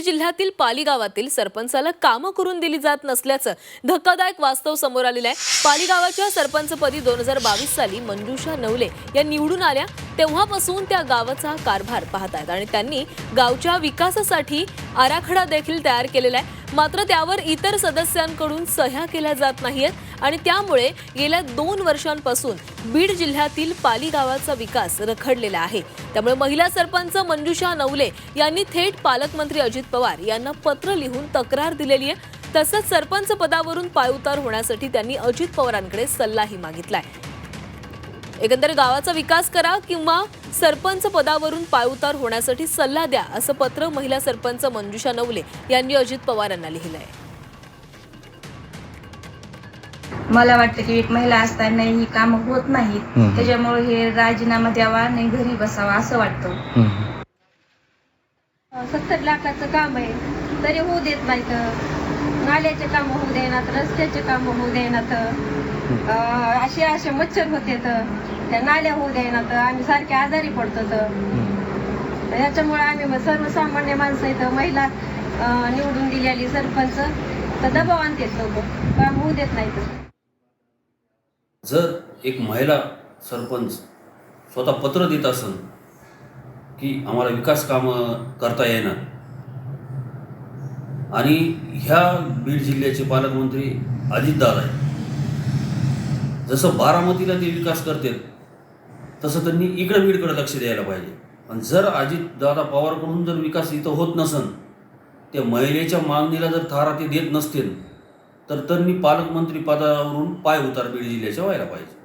बीड जिल्ह्यातील पाली गावातील सरपंचाला कामं करून दिली जात नसल्याचं धक्कादायक वास्तव समोर आलेलं आहे. पाली गावाच्या सरपंचपदी दोन हजार बावीस साली मंजुषा नवले या निवडून आल्या. तेव्हापासून त्या गावाचा कारभार पाहत आहेत आणि त्यांनी गावच्या विकासासाठी आराखडा देखील तयार केलेला आहे. मात्र त्यावर इतर सदस्यांकडून सह्या केल्या जात नाहीयेत आणि त्यामुळे गेल्या दोन वर्षांपासून बीड जिल्ह्यातील पाली गावाचा विकास रखडलेला आहे. त्यामुळे महिला सरपंच मंजुषा नवले यांनी थेट पालकमंत्री अजित पवार यांना पत्र लिहून तक्रार दिलेली आहे. तसंच सरपंच पदावरून पायउतार होण्यासाठी त्यांनी अजित पवारांकडे सल्लाही मागितलाय. एकंदर गावाचा विकास करा किंवा सरपंच पदावरून पायउतार होण्यासाठी सल्ला द्या असं पत्र महिला सरपंच मंजुषा नवले यांनी अजित पवार यांना लिहिलं आहे मला वाटतं की एक महिला असताना ही कामं होत नाहीत. त्याच्यामुळे हे राजीनामा द्यावा नाही घरी बसावा असं वाटतं. सत्तर लाखाचं काम आहे. तरी होऊ देत नाहीत. नाल्याचे काम होऊ देणार रस्त्याचे काम होऊ देणार. असे असे मच्छर होते तर त्या नाल्या होऊ देणार आम्ही सारखे आजारी पडतो तर. याच्यामुळे आम्ही सर्वसामान्य माणसं इथं महिला निवडून दिलेली सरपंच. तर दबाव आणतेत लोक. काम होऊ देत नाहीत जर एक महिला सरपंच स्वतः पत्र देत असन की आम्हाला विकास कामं करता येणार. आणि ह्या बीड जिल्ह्याचे पालकमंत्री अजितदादा आहे जसं बारामतीला ते विकास करतील तसं त्यांनी इकडं बीडकडे लक्ष द्यायला पाहिजे. आणि जर अजितदादा पवारकडून जर विकास इथं होत नसन त्या महिलेच्या मागणीला जर थारा ते देत नसतील तर त्यांनी पालकमंत्री पदावरून पाय उतार बीड जिल्ह्याच्या व्हायला पाहिजे.